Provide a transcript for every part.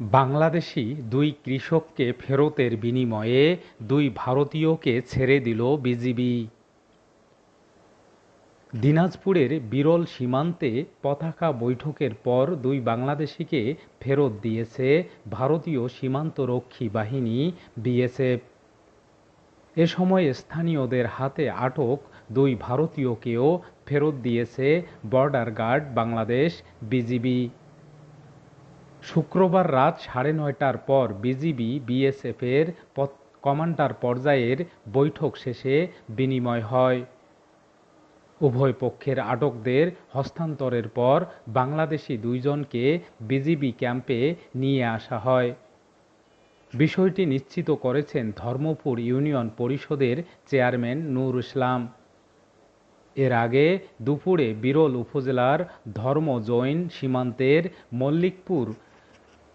বাংলাদেশি দুই কৃষককে ফেরতের বিনিময়ে দুই ভারতীয়কে ছেড়ে দিল বিজিবি। দিনাজপুরের বিরল সীমান্তে পতাকা বৈঠকের পর দুই বাংলাদেশিকে ফেরত দিয়েছে ভারতীয় সীমান্তরক্ষী বাহিনী বিএসএফ। এ সময় স্থানীয়দের হাতে আটক দুই ভারতীয়কেও ফেরত দিয়েছে বর্ডার গার্ড বাংলাদেশ বিজিবি। শুক্রবার রাত সাড়ে নয়টার পর বিজিবি বিএসএফের কমান্ডার পর্যায়ের বৈঠক শেষে বিনিময় হয়। উভয় পক্ষের আটকদের হস্তান্তরের পর বাংলাদেশি দুইজনকে বিজিবি ক্যাম্পে নিয়ে আসা হয়। বিষয়টি নিশ্চিত করেছেন ধর্মপুর ইউনিয়ন পরিষদের চেয়ারম্যান নূর ইসলাম। এর আগে দুপুরে বিরল উপজেলার ধর্ম জৈন সীমান্তের মল্লিকপুর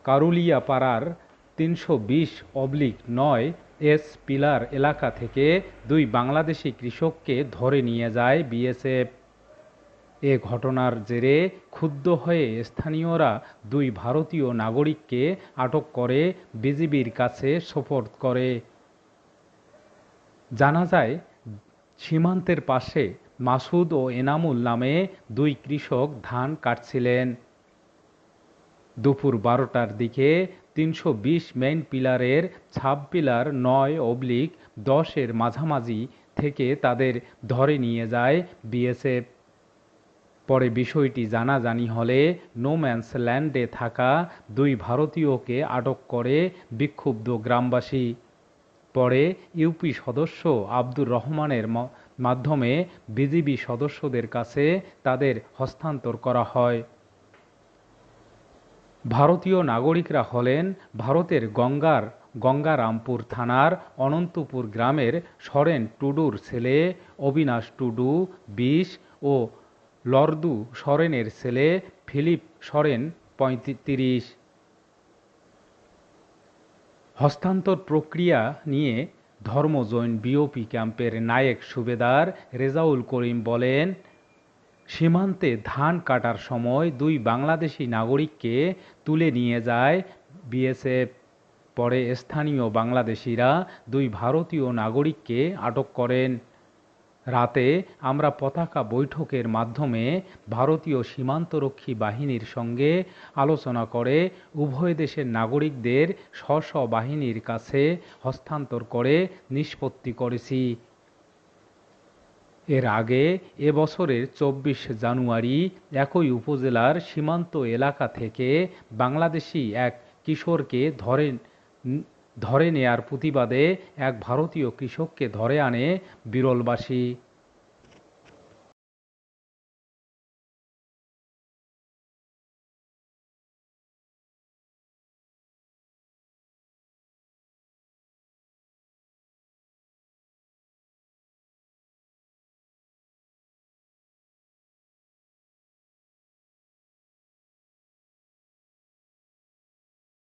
কারুলিয়াপাড়ার তিনশো বিশ অবলিক নয় এস পিলার এলাকা থেকে দুই বাংলাদেশি কৃষককে ধরে নিয়ে যায় বিএসএফ। এ ঘটনার জেরে ক্ষুব্ধ হয়ে স্থানীয়রা দুই ভারতীয় নাগরিককে আটক করে বিজিবির কাছে সোপর্দ করে। জানা যায়, সীমান্তের পাশে মাসুদ ও এনামুল নামে দুই কৃষক ধান কাটছিলেন। দুপুর বারোটার দিকে তিনশো বিশ মেইন পিলারের ছাপ পিলার নয় অবলিক দশের মাঝামাঝি থেকে তাদের ধরে নিয়ে যায় বিএসএফ পরে বিষয়টি জানাজানি হলে নোম্যান্স ল্যান্ডে থাকা দুই ভারতীয়কে আটক করে বিক্ষুব্ধ গ্রামবাসী। পরে ইউপি সদস্য আব্দুর রহমানের মাধ্যমে বিজিবি সদস্যদের কাছে তাদের হস্তান্তর করা হয়। ভারতীয় নাগরিকরা হলেন ভারতের গঙ্গার, গঙ্গারামপুর থানার অনন্তপুর গ্রামের সরেন টুডুর ছেলে, অবিনাশ টুডু বিশ ও লর্দু সরেনের ছেলে ফিলিপ সরেন পঁয়ত্রিশ। হস্তান্তর প্রক্রিয়া নিয়ে ধর্মজৈন বিওপি ক্যাম্পের নায়েক সুবেদার রেজাউল করিম বলেন সীমান্তে ধান কাটার সময় দুই বাংলাদেশি নাগরিককে তুলে নিয়ে যায় বিএসএফ। পরে স্থানীয় বাংলাদেশিরা দুই ভারতীয় নাগরিককে আটক করেন। রাতে আমরা পতাকা বৈঠকের মাধ্যমে ভারতীয় সীমান্তরক্ষী বাহিনীর সঙ্গে আলোচনা করে উভয় দেশের নাগরিকদের স্ব বাহিনীর কাছে হস্তান্তর করে নিষ্পত্তি করেছি। এর আগে এ বছরের চব্বিশ জানুয়ারি একই উপজেলার সীমান্ত এলাকা থেকে বাংলাদেশি এক কিশোরকে ধরে ধরে নেয়ার প্রতিবাদে এক ভারতীয় কৃষককে ধরে আনে বিরলবাসী।